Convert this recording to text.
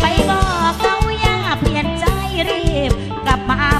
ไปบอกเขาอย่าเปลี่ยนใจรีบกลับมา